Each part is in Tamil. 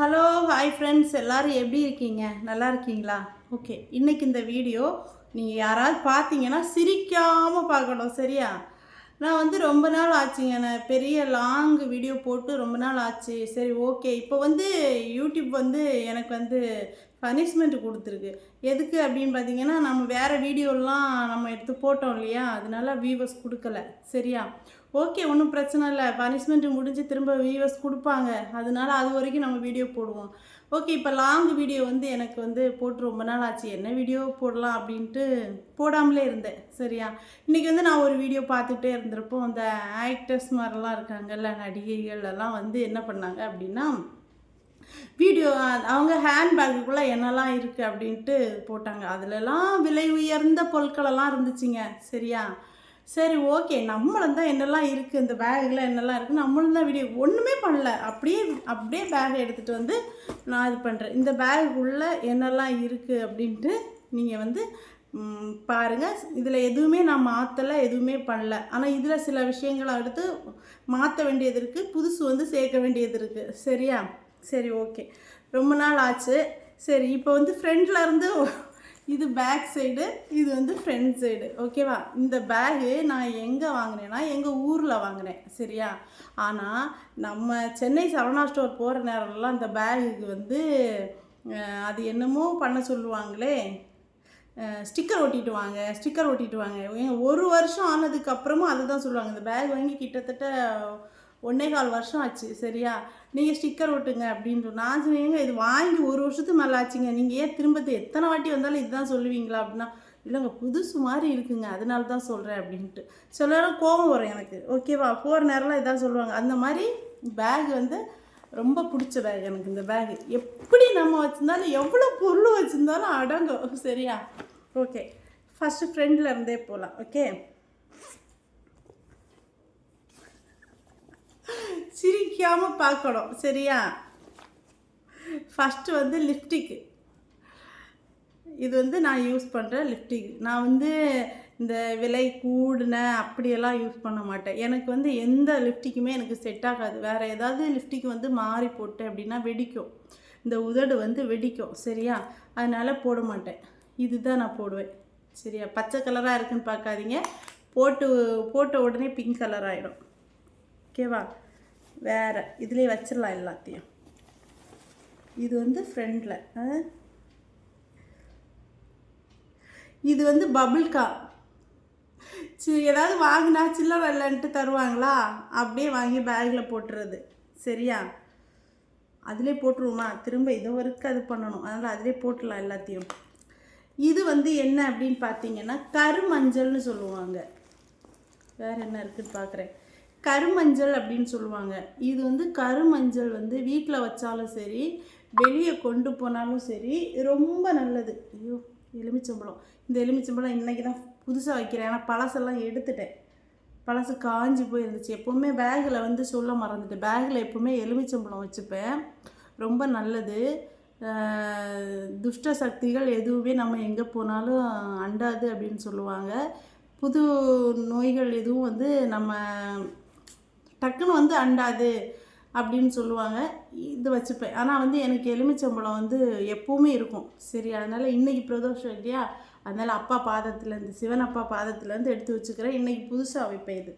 ஹலோ ஹாய் ஃப்ரெண்ட்ஸ் எல்லோரும் எப்படி இருக்கீங்க? நல்லா இருக்கீங்களா? ஓகே இன்றைக்கி இந்த வீடியோ நீங்கள் யாராவது பார்த்தீங்கன்னா சிரிக்காமல் பார்க்கணும் சரியா? நான் வந்து ரொம்ப நாள் ஆச்சுங்க. நான் பெரிய லாங் வீடியோ போட்டு ரொம்ப நாள் ஆச்சு. சரி ஓகே இப்போ வந்து யூடியூப் வந்து எனக்கு வந்து பனிஷ்மெண்ட் கொடுத்துருக்கு. எதுக்கு அப்படின்னு பார்த்தீங்கன்னா நம்ம வேறு வீடியோலாம் நம்ம எடுத்து போட்டோம் இல்லையா? அதனால வியூவர்ஸ் கொடுக்கல சரியா? ஓகே ஒன்றும் பிரச்சனை இல்லை. பனிஷ்மெண்ட் முடிஞ்சு திரும்ப வியூவர்ஸ் கொடுப்பாங்க. அதனால அது வரைக்கும் நம்ம வீடியோ போடுவோம். ஓகே இப்போ லாங் வீடியோ வந்து எனக்கு வந்து போட்டு ரொம்ப நாள் ஆச்சு. என்ன வீடியோ போடலாம் அப்படின்ட்டு போடாமலே இருந்தேன். சரியா? இன்றைக்கி வந்து நான் ஒரு வீடியோ பார்த்துட்டே இருந்திருப்போ அந்த ஆக்டர்ஸ் மாதிரிலாம் இருக்காங்கல்ல நடிகைகள் எல்லாம் வந்து என்ன பண்ணாங்க அப்படின்னா வீடியோ அவங்க ஹேண்ட்பேக்குள்ளே என்னெல்லாம் இருக்குது அப்படின்ட்டு போட்டாங்க. அதுலலாம் விலை உயர்ந்த பொருட்களெல்லாம் இருந்துச்சுங்க. சரியா? சரி ஓகே. நம்மளும் தான் என்னெல்லாம் இருக்குது இந்த பேக்கில் என்னெல்லாம் இருக்குது நம்மளும் தான் வீடியோ ஒன்றுமே பண்ணல. அப்படியே அப்படியே பேக் எடுத்துகிட்டு வந்து நான் இது பண்ணுறேன் இந்த பேக்குள்ளே என்னெல்லாம் இருக்குது அப்படின்ட்டு நீங்கள் வந்து பாருங்கள் இதில் எதுவுமே நான் மாற்றலை எதுவுமே பண்ணல. ஆனால் இதில் சில விஷயங்களை அடுத்து மாற்ற வேண்டியது இருக்குது புதுசு வந்து சேர்க்க வேண்டியது இருக்குது சரியா? சரி ஓகே. ரொம்ப நாள் ஆச்சு. சரி இப்போ வந்து ஃப்ரெண்ட்லேருந்து இது பேக் சைடு இது வந்து ஃப்ரண்ட் சைடு ஓகேவா இந்த பேகு நான் எங்கே வாங்கினேன்னா எங்கள் ஊரில் வாங்கினேன் சரியா? ஆனால் நம்ம சென்னை சரவணா ஸ்டோர் போகிற நேரம்லாம் இந்த பேகுக்கு வந்து அது என்னமோ பண்ண சொல்லுவாங்களே ஸ்டிக்கர் ஒட்டிட்டு வாங்க ஸ்டிக்கர் ஒட்டிட்டு வாங்க. ஒரு வருஷம் ஆனதுக்கப்புறமும் அதுதான் சொல்லுவாங்க. இந்த பேக் வாங்கி கிட்டத்தட்ட ஒன்னே கால் வருஷம் ஆச்சு சரியா? நீங்கள் ஸ்டிக்கர் ஒட்டுங்க அப்படின்னு நான் சொன்னீங்க இது வாங்கி ஒரு வருஷத்துக்கு மேலே ஆச்சுங்க. நீங்கள் ஏன் திரும்ப எத்தனை வாட்டி வந்தாலும் இதுதான் சொல்லுவீங்களா அப்படின்னா இல்லைங்க புதுசு மாதிரி இருக்குங்க அதனால தான் சொல்கிறேன் அப்படின்ட்டு. சில நேரம் கோபம் வரும் எனக்கு ஓகேவா போகிற நேரம்லாம் இதான் சொல்லுவாங்க. அந்த மாதிரி பேக் வந்து ரொம்ப பிடிச்ச பேக் எனக்கு இந்த பேக் எப்படி நம்ம வச்சுருந்தாலும் எவ்வளோ பொருள் வச்சுருந்தாலும் அடங்கும் சரியா? ஓகே ஃபஸ்ட்டு ஃப்ரெண்டில் இருந்தே போகலாம் ஓகே சிரிக்காமல் பார்க்கணும் சரியா? ஃபஸ்ட்டு வந்து லிப்டிக்கு இது வந்து நான் யூஸ் பண்ணுற லிப்டிக் நான் வந்து இந்த விலை கூடின அப்படியெல்லாம் யூஸ் பண்ண மாட்டேன். எனக்கு வந்து எந்த லிப்டிக்குமே எனக்கு செட் ஆகாது. வேறு ஏதாவது லிப்டிக் வந்து மாறி போட்டேன் அப்படின்னா வெடிக்கும். இந்த உதடு வந்து வெடிக்கும் சரியா? அதனால் போட மாட்டேன். இதுதான் நான் போடுவேன் சரியா? பச்சை கலராக இருக்குன்னு பார்க்காதீங்க. போட்டு போட்ட உடனே பிங்க் கலர் ஆகிடும் ஓகேவா வேறு இதுலேயே வச்சிடலாம் எல்லாத்தையும். இது வந்து ஃப்ரெண்டில் இது வந்து பபுள்கா சி ஏதாவது வாங்கினா சில்லறை இல்லைன்ட்டு தருவாங்களா? அப்படியே வாங்கி பேக்கில் போட்டுறது. சரியா? அதிலே போட்டுருவோமா? திரும்ப இதை வரைக்கும் அது பண்ணணும். அதனால் அதிலே போட்டுடலாம் எல்லாத்தையும். இது வந்து என்ன அப்படின்னு பார்த்தீங்கன்னா கருமஞ்சள்னு சொல்லுவாங்க. வேறு என்ன இருக்குதுன்னு பார்க்குறேன் கருமஞ்சள் அப்படின்னு சொல்லுவாங்க. இது வந்து கருமஞ்சள் வந்து வீட்டில் வச்சாலும் சரி வெளியே கொண்டு போனாலும் சரி ரொம்ப நல்லது. ஐயோ எலுமிச்சம்பழம். இந்த எலுமிச்சம்பழம் இன்றைக்கி தான் புதுசாக வைக்கிறேன். ஏன்னா பழசெல்லாம் எடுத்துட்டேன். பழசு காஞ்சி போயிருந்துச்சு. எப்போவுமே பேக்கில் வந்து சொல்ல மறந்துட்டேன். பேக்கில் எப்போவுமே எலுமிச்சம்பழம் வச்சுப்பேன். ரொம்ப நல்லது. துஷ்ட சக்திகள் எதுவுமே நம்ம எங்கே போனாலும் அண்டாது அப்படின்னு சொல்லுவாங்க. புது நோய்கள் எதுவும் வந்து நம்ம டக்குன்னு வந்து அண்டாது அப்படின்னு சொல்லுவாங்க. இது வச்சுப்பேன். ஆனால் வந்து எனக்கு எலுமிச்சம்பழம் வந்து எப்போவுமே இருக்கும். சரி அதனால் இன்றைக்கி பிரதோஷம் இல்லையா? அதனால் அப்பா பாதத்துலேருந்து சிவன் அப்பா பாதத்துலேருந்து எடுத்து வச்சுக்கிறேன் இன்றைக்கி புதுசாக வைப்பேன் இது.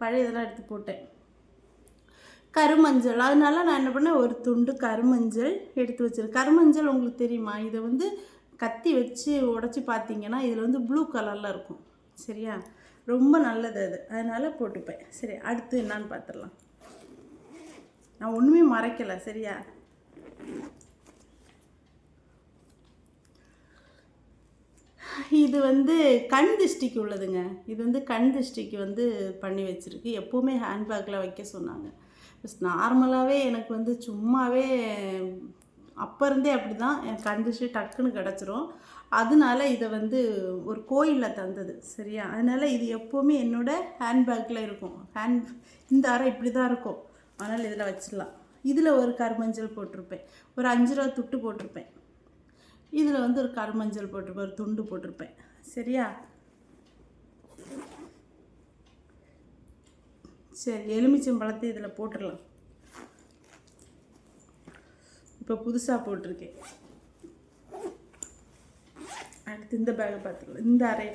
பழையதெல்லாம் எடுத்து போட்டேன். கருமஞ்சள். அதனால நான் என்ன பண்ணேன்? ஒரு துண்டு கருமஞ்சள் எடுத்து வச்சுருக்கேன். கருமஞ்சள் உங்களுக்கு தெரியுமா? இதை வந்து கத்தி வச்சு உடச்சி பார்த்தீங்கன்னா இதில் வந்து ப்ளூ கலரில் இருக்கும். சரியா? ரொம்ப நல்லது அது. அதனால் போட்டுப்பேன். சரி அடுத்து என்னன்னு பார்த்துடலாம் நான் ஒன்றுமே மறைக்கலை சரியா? இது வந்து கண் திஷ்டிக்கு உள்ளதுங்க. இது வந்து கண் திஷ்டிக்கு வந்து பண்ணி வச்சுருக்கு. எப்போவுமே ஹேண்ட்பேக்கில் வைக்க சொன்னாங்க. நார்மலாகவே எனக்கு வந்து சும்மாவே அப்போ இருந்தே அப்படி தான் என் கண் டக்குன்னு கிடச்சிரும். அதனால இதை வந்து ஒரு கோயிலில் தந்தது சரியா? அதனால் இது எப்போவுமே என்னோட ஹேண்ட்பேக்கில் இருக்கும். ஹேண்ட் இந்த அறை இப்படி தான் இருக்கும். அதனால் இதில் வச்சிடலாம். இதில் ஒரு கருமஞ்சள் போட்டிருப்பேன். ஒரு அஞ்சு ரூபா துட்டு போட்டிருப்பேன். இதில் வந்து ஒரு கருமஞ்சள் போட்டிருப்பேன். ஒரு துண்டு போட்டிருப்பேன். சரியா? சரி எலுமிச்சம்பழத்தை இதில் போட்டுடலாம். இப்போ புதுசாக போட்டிருக்கேன். அடுத்து இந்த பேக்கை பார்த்துக்கலாம். இந்த அறை.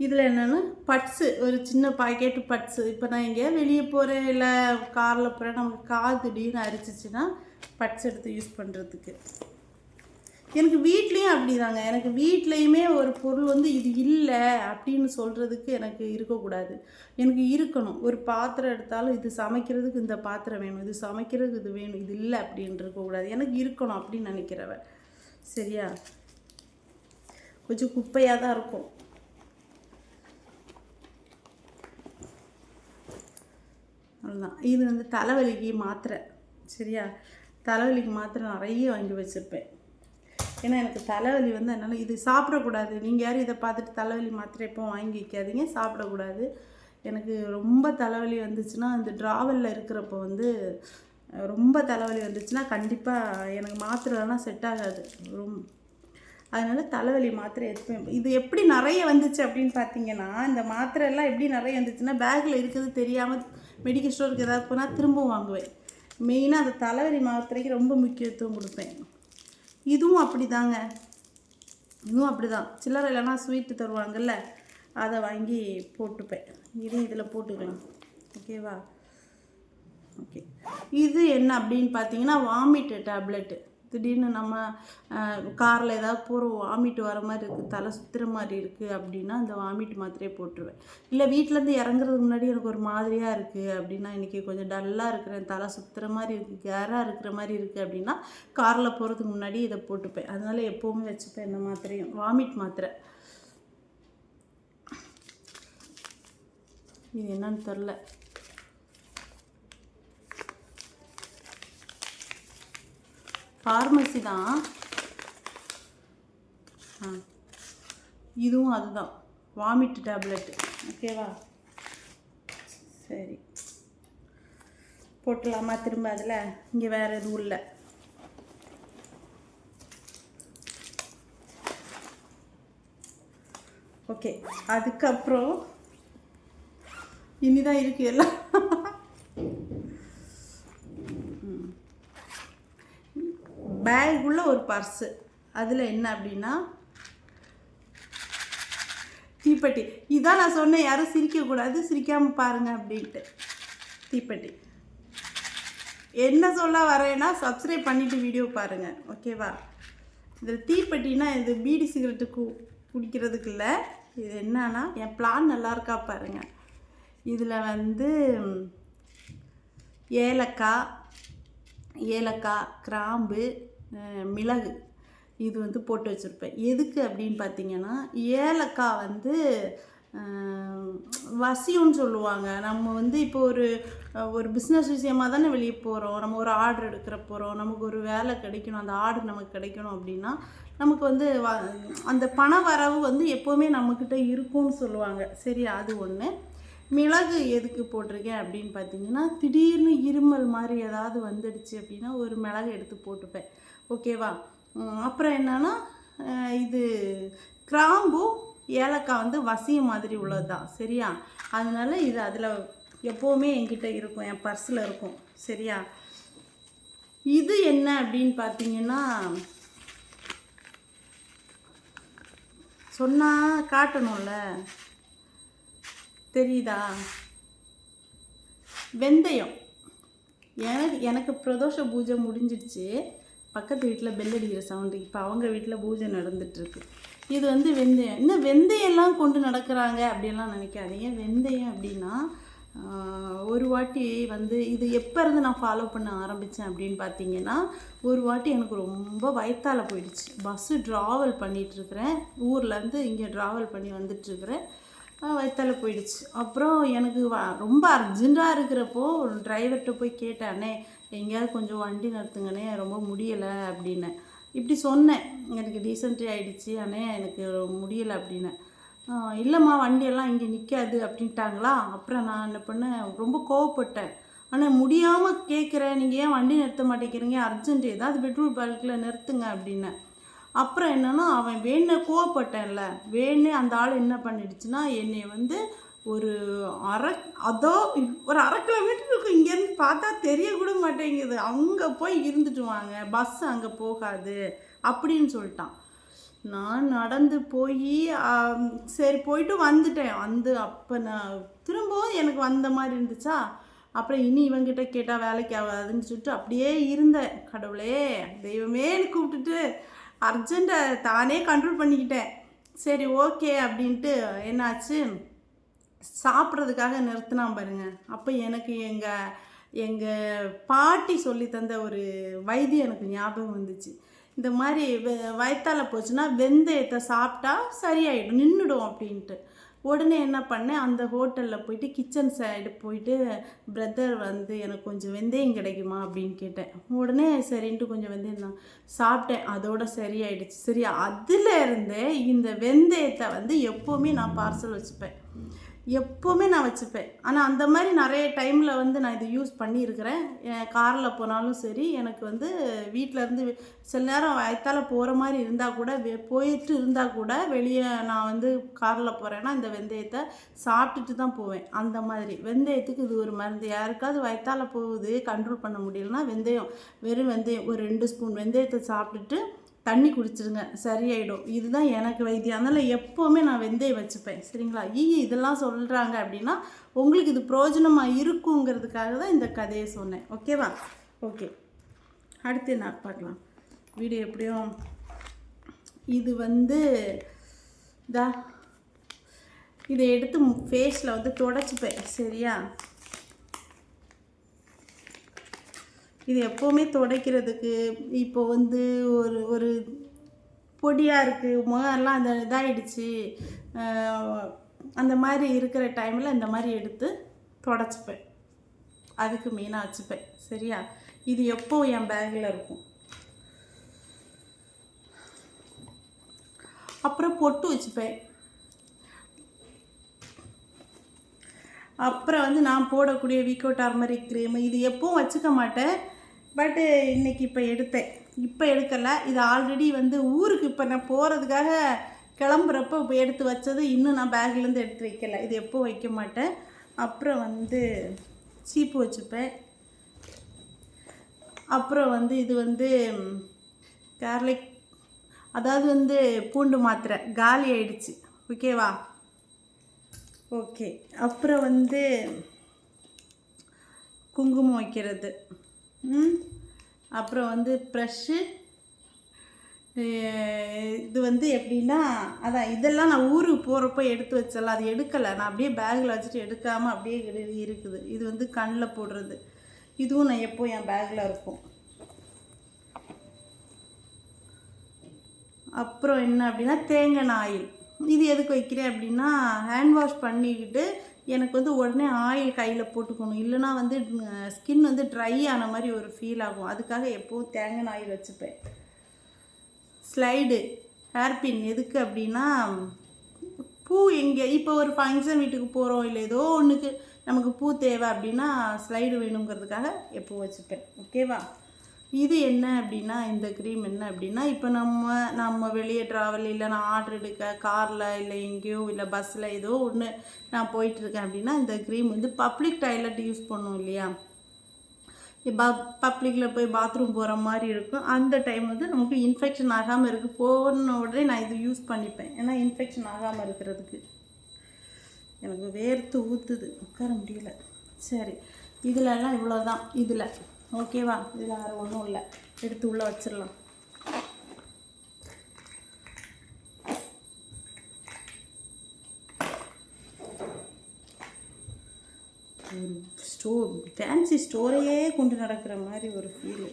இதில் என்னென்னா பட்ஸு ஒரு சின்ன பாக்கெட்டு பட்ஸு இப்போ நான் எங்கேயா வெளியே போகிறேன் இல்லை காரில் போகிறேன் நமக்கு கால் திடீர்னு அரிச்சிச்சின்னா பட்ஸ் எடுத்து யூஸ் பண்ணுறதுக்கு எனக்கு வீட்லேயும் அப்படிதாங்க. எனக்கு வீட்லேயுமே ஒரு பொருள் வந்து இது இல்லை அப்படின்னு சொல்கிறதுக்கு எனக்கு இருக்கக்கூடாது எனக்கு இருக்கணும். ஒரு பாத்திரம் எடுத்தாலும் இது சமைக்கிறதுக்கு இந்த பாத்திரம் வேணும். இது சமைக்கிறதுக்கு இது வேணும். இது இல்லை அப்படின்னு இருக்கக்கூடாது எனக்கு இருக்கணும் அப்படின்னு நினைக்கிறவன் சரியா? கொஞ்சம் குப்பையாக தான் இருக்கும். அவ்வளோதான் இது வந்து தலைவலிக்கு மாத்திரை. சரியா? தலைவலிக்கு மாத்திரை நிறைய வாங்கி வச்சுருப்பேன். ஏன்னா எனக்கு தலைவலி வந்து அதனால் இது சாப்பிடக்கூடாது. நீங்கள் யாரும் இதை பார்த்துட்டு தலைவலி மாத்திரை எப்போ வாங்கி வைக்காதீங்க. சாப்பிடக்கூடாது. எனக்கு ரொம்ப தலைவலி வந்துச்சுன்னா அந்த ட்ராவலில் இருக்கிறப்போ வந்து ரொம்ப தலைவலி வந்துச்சுன்னா கண்டிப்பாக எனக்கு மாத்திரைலாம் செட் ஆகாது. ரொம்ப அதனால் தலைவலி மாத்திரை எடுப்பேன் இது எப்படி நிறைய வந்துச்சு அப்படின்னு பார்த்தீங்கன்னா இந்த மாத்திரை எல்லாம் எப்படி நிறைய வந்துச்சுன்னா பேக்கில் இருக்கிறது தெரியாமல் மெடிக்கல் ஸ்டோருக்கு ஏதாவது போனால் திரும்ப வாங்குவேன். மெயினாக அந்த தலைவலி மாத்திரைக்கு ரொம்ப முக்கியத்துவம் கொடுப்பேன். இதுவும் அப்படி தாங்க இதுவும் அப்படி தான் சில்லறை இல்லைன்னா ஸ்வீட்டு தருவாங்கல்ல அதை வாங்கி போட்டுப்பேன். இது இதில் போட்டுக்கலாம் ஓகேவா ஓகே இது என்ன அப்படின்னு பார்த்தீங்கன்னா வாமிட்டு டேப்லெட்டு திடீர்னு நம்ம காரில் ஏதாவது போகிறோம் வாமிட் வர மாதிரி இருக்குது தலை சுற்றுற மாதிரி இருக்குது அப்படின்னா அந்த வாமிட் மாத்திரையே போட்டுருவேன். இல்லை வீட்டிலேருந்து இறங்குறதுக்கு முன்னாடி எனக்கு ஒரு மாதிரியாக இருக்குது அப்படின்னா இன்றைக்கி கொஞ்சம் டல்லாக இருக்கிறேன் தலை சுற்றுற மாதிரி இருக்குது கேராக இருக்கிற மாதிரி இருக்குது அப்படின்னா காரில் போகிறதுக்கு முன்னாடி இதை போட்டுப்பேன். அதனால் எப்போவுமே வச்சுப்பேன் இந்த மாத்திரையும் வாமிட் மாத்திரை. இது என்னன்னு தெரில ஃபார்மசி தான். ஆ. இதுவும் அதுதான். வாமிட் டேப்லெட் ஓகேவா சரி. போட்டலாமா திரும்ப அதில்? இங்கே வேறு எதுவும் இல்லை. ஓகே அதுக்கப்புறம் இனிதான் இருக்கு எல்லாம். பேக்குள்ளே ஒரு பர்ஸு அதில் என்ன அப்படின்னா தீப்பெட்டி. இதான் நான் சொன்னேன் யாரும் சிரிக்கக்கூடாது சிரிக்காமல் பாருங்க அப்படின்ட்டு. தீப்பெட்டி. என்ன சொல்ல வரேன்னா சப்ஸ்கிரைப் பண்ணிவிட்டு வீடியோ பாருங்கள் ஓகேவா இதில் தீப்பெட்டினா இது பீடி சிகரெட்டு கு குடிக்கிறதுக்கு இல்லை. இது என்னன்னா என் பிளான் நல்லா இருக்கா பாருங்கள் இதில் வந்து ஏலக்காய் ஏலக்காய் கிராம்பு மிளகு. இது வந்து போட்டு வச்சுருப்பேன். எதுக்கு அப்படின்னு பார்த்தீங்கன்னா ஏலக்காய் வந்து வசியம்னு சொல்லுவாங்க. நம்ம வந்து இப்போ ஒரு ஒரு பிஸ்னஸ் விஷயமா தானே வெளியே போகிறோம் நம்ம ஒரு ஆர்டர் எடுக்கிற போகிறோம் நமக்கு ஒரு வேலை கிடைக்கணும். அந்த ஆர்டர் நமக்கு கிடைக்கணும் அப்படின்னா நமக்கு வந்து அந்த பண வரவு வந்து எப்போவுமே நம்மக்கிட்ட இருக்கும்னு சொல்லுவாங்க. சரி அது ஒன்று மிளகு எதுக்கு போட்டிருக்கேன் அப்படின்னு பார்த்தீங்கன்னா திடீர்னு இருமல் மாதிரி ஏதாவது வந்துடுச்சு அப்படின்னா ஒரு மிளகு எடுத்து போட்டுப்பேன். ஓகேவா? அப்புறம் என்னன்னா இது கிராம்பும் ஏலக்காய் வந்து வசியம் மாதிரி உள்ளது தான் சரியா? அதனால இது அதில் எப்போவுமே என்கிட்ட இருக்கும் என் பர்ஸில் இருக்கும். சரியா? இது என்ன அப்படின்னு பார்த்தீங்கன்னா சொன்னால் காட்டணும்ல. தெரியுதா? வெந்தயம். எனக்கு எனக்கு பிரதோஷ பூஜை முடிஞ்சிடுச்சு. பக்கத்து வீட்டில் பெல் அடிக்கிற சவுண்டு இப்போ அவங்க வீட்டில் பூஜை நடந்துட்டுருக்கு. இது வந்து வெந்தயம். இன்னும் வெந்தயம்லாம் கொண்டு நடக்கிறாங்க அப்படின்லாம் நினைக்காதீங்க. வெந்தயம் அப்படின்னா ஒரு வாட்டி வந்து இது எப்போ இருந்து நான் ஃபாலோ பண்ண ஆரம்பித்தேன் அப்படின்னு பார்த்தீங்கன்னா ஒரு வாட்டி எனக்கு ரொம்ப வயத்தால் போயிடுச்சு. பஸ்ஸு ட்ராவல் பண்ணிகிட்ருக்கிறேன் ஊர்லேருந்து இங்கே ட்ராவல் பண்ணி வந்துட்டுருக்கிறேன் வயிற்றால போயிடுச்சு. அப்புறம் எனக்கு ரொம்ப அர்ஜெண்ட்டாக இருக்கிறப்போ டிரைவர்கிட்ட போய் கேட்டானே அண்ணே எங்கேயாவது கொஞ்சம் வண்டி நிறுத்துங்கண்ணே ரொம்ப முடியலை அப்படின்னு. இப்படி சொன்னேன். எனக்கு டீசென்ட்ரி ஆகிடுச்சு அண்ணே எனக்கு முடியலை அப்படின்னு. இல்லைம்மா வண்டியெல்லாம் இங்கே நிற்காது அப்படின்ட்டாங்களா? அப்புறம் நான் என்ன பண்ணேன் ரொம்ப கோவப்பட்டேன். ஆனால் முடியாமல் கேட்குறேன். நீங்கள் ஏன் வண்டி நிறுத்த மாட்டேங்கிறீங்க? அர்ஜென்ட் ஏதாவது பெட்ரோல் பல்கில் நிறுத்துங்க அப்படின்னு. அப்புறம் என்னென்னா அவன் வேணு கோவப்பட்டேன்ல. வேணு அந்த ஆள் என்ன பண்ணிடுச்சுன்னா என்னை வந்து ஒரு அரை அதோ ஒரு அரை கிலோமீட்டர் இருக்கும் இங்கேருந்து பார்த்தா தெரியக்கூட மாட்டேங்குது. அங்கே போய் இருந்துட்டு வாங்க. பஸ் அங்கே போகாது. அப்படின்னு சொல்லிட்டான். நான் நடந்து போய் சரி போயிட்டு வந்துட்டேன். வந்து அப்போ நான் திரும்பவும் எனக்கு வந்த மாதிரி இருந்துச்சா? அப்புறம் இனி இவங்கிட்ட கேட்டால் வேலைக்கு ஆகாதுன்னு சொல்லிட்டு அப்படியே இருந்தேன். கடவுளே தெய்வமே கூப்பிட்டுட்டு. அர்ஜெண்ட்டை தானே கண்ட்ரோல் பண்ணிக்கிட்டேன். சரி ஓகே அப்படின்ட்டு என்னாச்சு? சாப்பிட்றதுக்காக நிறுத்தினான் பாருங்க. அப்போ எனக்கு எங்கள் எங்கள் பாட்டி சொல்லி தந்த ஒரு வைத்தியம் எனக்கு ஞாபகம் வந்துச்சு. இந்த மாதிரி வயத்தால் போச்சுன்னா வெந்தயத்தை சாப்பிட்டா சரியாயிடும். நின்றுடும் அப்படின்ட்டு. உடனே என்ன பண்ணேன் அந்த ஹோட்டலில் போயிட்டு கிச்சன் சைடு போயிட்டு பிரதர் வந்து எனக்கு கொஞ்சம் வெந்தயம் கிடைக்குமா அப்படின்னு கேட்டேன். உடனே சரின்ட்டு கொஞ்சம் வெந்தயம் தான் சாப்பிட்டேன். அதோட சரியாயிடுச்சு. சரி அதில் இருந்தே இந்த வெந்தயத்தை வந்து எப்போவுமே நான் பார்சல் வச்சுப்பேன். எப்போவுமே நான் வச்சுப்பேன். ஆனால் அந்த மாதிரி நிறைய டைமில் வந்து நான் இதை யூஸ் பண்ணியிருக்கிறேன். காரில் போனாலும் சரி எனக்கு வந்து வீட்டில் இருந்து சில நேரம் வயத்தால் போகிற மாதிரி இருந்தால் கூட வெ- போயிட்டு இருந்தால் கூட வெளியே நான் வந்து காரில் போகிறேன்னா இந்த வெந்தயத்தை சாப்பிட்டுட்டு தான் போவேன். அந்த மாதிரி. வெந்தயத்துக்கு இது ஒரு மருந்து. யாருக்காவது வயத்தால் போகுது கண்ட்ரோல் பண்ண முடியலன்னா வெந்தயம் வெறும் வெந்தயம் ஒரு ரெண்டு ஸ்பூன் வெந்தயத்தை சாப்பிட்டுட்டு தண்ணி குடிச்சிடுங்க சரியாயிடும். இதுதான் எனக்கு வைத்தியம். அதனால் எப்போவுமே நான் வெந்தயம் வச்சுப்பேன். சரிங்களா? ஈ இதெல்லாம் சொல்கிறாங்க அப்படின்னா உங்களுக்கு இது பிரயோஜனமாக இருக்குங்கிறதுக்காக தான் இந்த கதையை சொன்னேன். ஓகேவா? ஓகே. அடுத்து என்ன பார்க்கலாம். வீடியோ எப்படியும் இது வந்து இதா இதை எடுத்து ஃபேஸில் வந்து தொடச்சிப்பேன். சரியா? இது எப்போவுமே துடைக்கிறதுக்கு இப்போ வந்து ஒரு ஒரு பொடியாக இருக்குது முகம்லாம் அந்த இதாகிடுச்சு அந்த மாதிரி இருக்கிற டைமில் இந்த மாதிரி எடுத்து தொடச்சிப்பேன். அதுக்கு மெயினாக வச்சுப்பேன். சரியா? இது எப்போ என் பேக்கில் இருக்கும். அப்புறம் பொட்டு வச்சுப்பேன். அப்புறம் வந்து நான் போடக்கூடிய விக்கோ டர்மரிக் க்ரீம் இது எப்பவும் வச்சுக்க மாட்டேன். பட்டு இன்றைக்கி இப்போ எடுத்தேன். இப்போ எடுக்கலை. இது ஆல்ரெடி வந்து ஊருக்கு இப்போ நான் போகிறதுக்காக கிளம்புறப்போ இப்போ எடுத்து வச்சது இன்னும் நான் பேக்லேருந்து எடுத்து வைக்கல. இது எப்போ வைக்க மாட்டேன். அப்புறம் வந்து சீப்பு வச்சுப்பேன். அப்புறம் வந்து இது வந்து கார்லிக் அதாவது வந்து பூண்டு மாத்திரை. காலி ஆயிடுச்சு. ஓகேவா ஓகே அப்புறம் வந்து குங்குமம் வைக்கிறது. அப்புறம் வந்து ப்ரஷ்ஷு இது வந்து எப்படின்னா அதான் இதெல்லாம் நான் ஊருக்கு போகிறப்ப எடுத்து வச்சல. அது எடுக்கலை. நான் அப்படியே பேக்கில் வச்சுட்டு எடுக்காமல் அப்படியே இருக்குது. இது வந்து கண்ணில் போடுறது. இதுவும் நான் எப்போ என் பேக்கில் இருக்கும். அப்புறம் என்ன அப்படின்னா தேங்காய் ஆயில் இது எதுக்கு வைக்கிறேன் அப்படின்னா ஹேண்ட் வாஷ் பண்ணிக்கிட்டு எனக்கு வந்து உடனே ஆயில் கையில் போட்டுக்கணும். இல்லைன்னா வந்து ஸ்கின் வந்து ட்ரை ஆன மாதிரி ஒரு ஃபீல் ஆகும். அதுக்காக எப்போவும் தேங்காய் ஆயில் வச்சுப்பேன். ஸ்லைடு ஹேர்பின் எதுக்கு அப்படின்னா பூ எங்கே இப்போ ஒரு ஃபங்க்ஷன் வீட்டுக்கு போகிறோம் இல்லை ஏதோ ஒன்றுக்கு நமக்கு பூ தேவை அப்படின்னா ஸ்லைடு வேணுங்கிறதுக்காக எப்போ வச்சுப்பேன். ஓகேவா இது என்ன அப்படின்னா இந்த க்ரீம் என்ன அப்படின்னா இப்போ நம்ம நம்ம வெளியே ட்ராவல் இல்லை நான் ஆர்டர் எடுக்க காரில் இல்லை எங்கேயோ இல்லை பஸ்ஸில் ஏதோ ஒன்று நான் போயிட்டுருக்கேன் அப்படின்னா இந்த க்ரீம் வந்து பப்ளிக் டாய்லெட் யூஸ் பண்ணும் இல்லையா? இப்போ பப்ளிக்கில் போய் பாத்ரூம் போகிற மாதிரி இருக்கும். அந்த டைம் வந்து நமக்கு இன்ஃபெக்ஷன் ஆகாமல் இருக்குது போன உடனே நான் இது யூஸ் பண்ணிப்பேன். ஏன்னா இன்ஃபெக்ஷன் ஆகாமல் இருக்கிறதுக்கு. எனக்கு வேர்த்து ஊற்றுது உட்கார முடியல. சரி. இதுலலாம் இவ்வளோ தான் இதில். ஓகேவா? இதில் வேறு ஒன்றும் இல்லை. எடுத்து உள்ளே வச்சிடலாம் ஒரு ஸ்டோ ஃபேன்சி ஸ்டோரையே கொண்டு நடக்கிற மாதிரி ஒரு ஃபீலு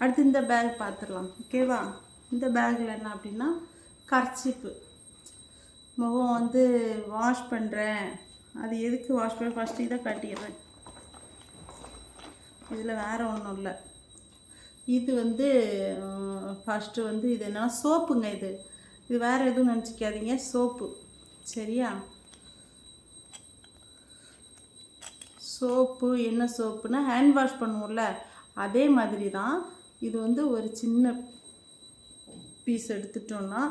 அடுத்து இந்த பேக் பார்த்துடலாம் ஓகேவா? இந்த பேக்கில் என்ன அப்படின்னா கர்ச்சிப்பு. முகம் வந்து வாஷ் பண்ணுறேன் அது எதுக்கு வாஷ் பண்ண ஃபஸ்ட்டு இதை கட்டிடுறேன். இதில் வேறு ஒன்றும் இல்லை. இது வந்து ஃபஸ்ட்டு வந்து இது என்ன? சோப்புங்க இது. இது வேறு எதுவும் நினச்சிக்காதீங்க. சோப்பு. சரியா? சோப்பு என்ன சோப்புனா ஹேண்ட் வாஷ் பண்ணுவோம்ல. அதே மாதிரி தான் இது வந்து ஒரு சின்ன பீஸ் எடுத்துட்டோன்னா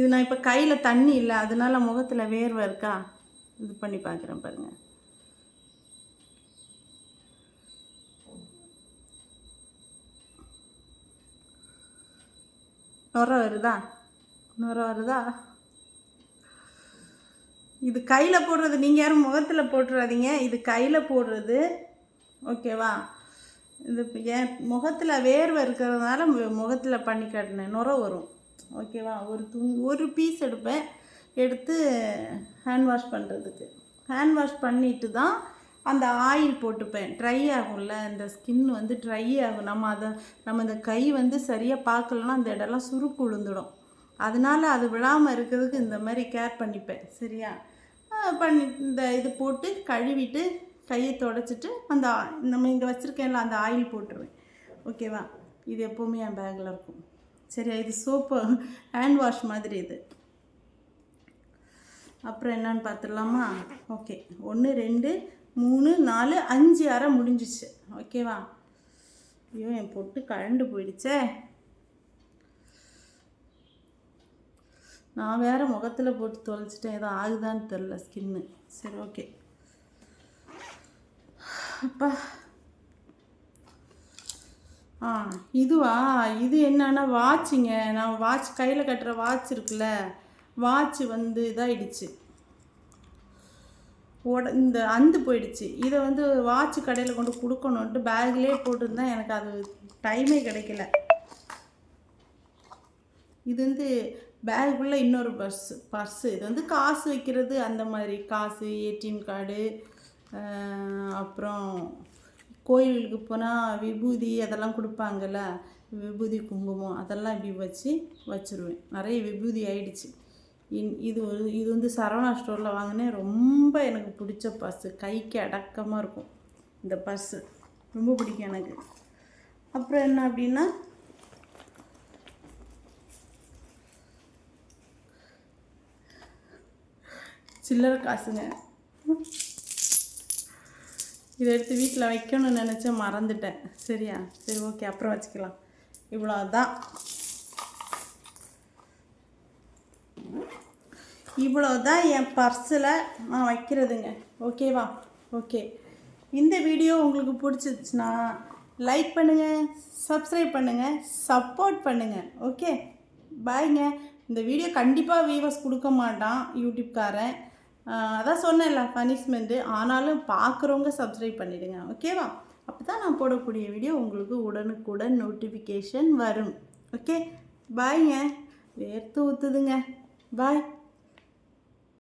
இது நான் இப்போ கையில் தண்ணி இல்லை அதனால முகத்தில் வேர்வை இருக்கா? இது பண்ணி பார்க்குறேன் பாருங்கள் நுர வருதா? நுர வருதா? இது கையில் போடுறது நீங்கள் யாரும் முகத்தில் போட்டுறாதீங்க. இது கையில் போடுறது. ஓகேவா இது ஏன் என் முகத்தில் வேர்வை இருக்கிறதுனால முகத்தில் பண்ணி காட்டினேன் நுர வரும். ஓகேவா? ஒரு து ஒரு பீஸ் எடுப்பேன். எடுத்து ஹேண்ட் வாஷ் பண்ணுறதுக்கு ஹேண்ட் வாஷ் பண்ணிட்டு தான் அந்த ஆயில் போட்டுப்பேன். ட்ரை ஆகும்ல இந்த ஸ்கின் வந்து ட்ரை ஆகும். நம்ம அதை நம்ம இந்த கை வந்து சரியாக பார்க்கலன்னா அந்த இடம்லாம் சுருக்கு விழுந்துடும் அதனால அது விழாமல் இருக்கிறதுக்கு இந்த மாதிரி கேர் பண்ணிப்பேன். சரியா? பண்ணி இந்த இது போட்டு கழுவிட்டு கையை தொடச்சிட்டு அந்த நம்ம இங்கே வச்சுருக்கேன்ல அந்த ஆயில் போட்டுருவேன். ஓகேவா? இது எப்போவுமே என் பேக்கில் இருக்கும். சரியா? இது சோப்பு ஹேண்ட் வாஷ் மாதிரி இது. அப்புறம் என்னன்னு பார்த்துடலாமா ஓகே ஒன்று ரெண்டு மூணு நாலு அஞ்சு அரை முடிஞ்சிச்சு. ஓகேவா ஐயோ என் பொட்டு கழண்டு போயிடுச்சே. நான் வேறு முகத்தில் போட்டு தொலைச்சிட்டேன். ஏதோ ஆகுதான்னு தெரில ஸ்கின்னு சரி ஓகே அப்பா. ஆ இதுவா? இது என்னன்னா வாட்சுங்க. நான் வாட்ச் கையில் கட்டுற வாட்ச் இருக்குல்ல வாட்ச் வந்து இதாயிடுச்சு. உட இந்த அந்து போயிடுச்சு. இதை வந்து வாட்ச் கடையில் கொண்டு கொடுக்கணுன்ட்டு பேக்லேயே போட்டிருந்தேன் எனக்கு அது டைமே கிடைக்கல. இது வந்து பேக்குள்ளே இன்னொரு பர்ஸ் பர்ஸு. இது வந்து காசு வைக்கிறது அந்த மாதிரி. காசு ஏடிஎம் கார்டு அப்புறம் கோயிலுக்கு போனால் விபூதி அதெல்லாம் கொடுப்பாங்கல்ல விபூதி குங்குமம் அதெல்லாம் இப்படி வச்சு வச்சுருவேன். நிறைய விபூதி ஆயிடுச்சு. இன் இது இது வந்து சரவணா ஸ்டோரில் வாங்கினேன். ரொம்ப எனக்கு பிடிச்ச பர்ஸு. கைக்கு அடக்கமாக இருக்கும் இந்த பர்ஸு. ரொம்ப பிடிக்கும் எனக்கு. அப்புறம் என்ன அப்படின்னா சில்லறை காசுங்க. இதை எடுத்து வீட்டில் வைக்கணும்னு நினச்சேன் மறந்துட்டேன். சரியா? சரி ஓகே அப்புறம் வச்சுக்கலாம். இவ்வளோ தான் இவ்வளோ தான் என் பர்ஸில் நான் வைக்கிறதுங்க. ஓகேவா? ஓகே. இந்த வீடியோ உங்களுக்கு பிடிச்சிருச்சுன்னா லைக் பண்ணுங்கள் சப்ஸ்கிரைப் பண்ணுங்கள் சப்போர்ட் பண்ணுங்கள் ஓகே? பாய்ங்க. இந்த வீடியோ கண்டிப்பாக வியூவர்ஸ் கொடுக்க மாட்டான் யூடியூப்காரன். அதான் சொன்னேன்ல பனிஷ்மெண்ட்டு ஆனாலும் பார்க்குறவங்க சப்ஸ்கிரைப் பண்ணிடுங்க ஓகேவா அப்போ தான் நான் போடக்கூடிய வீடியோ உங்களுக்கு உடனுக்குடன் நோட்டிஃபிகேஷன் வரும் ஓகே பாய்ங்க வேர்த்து ஊற்றுதுங்க பாய்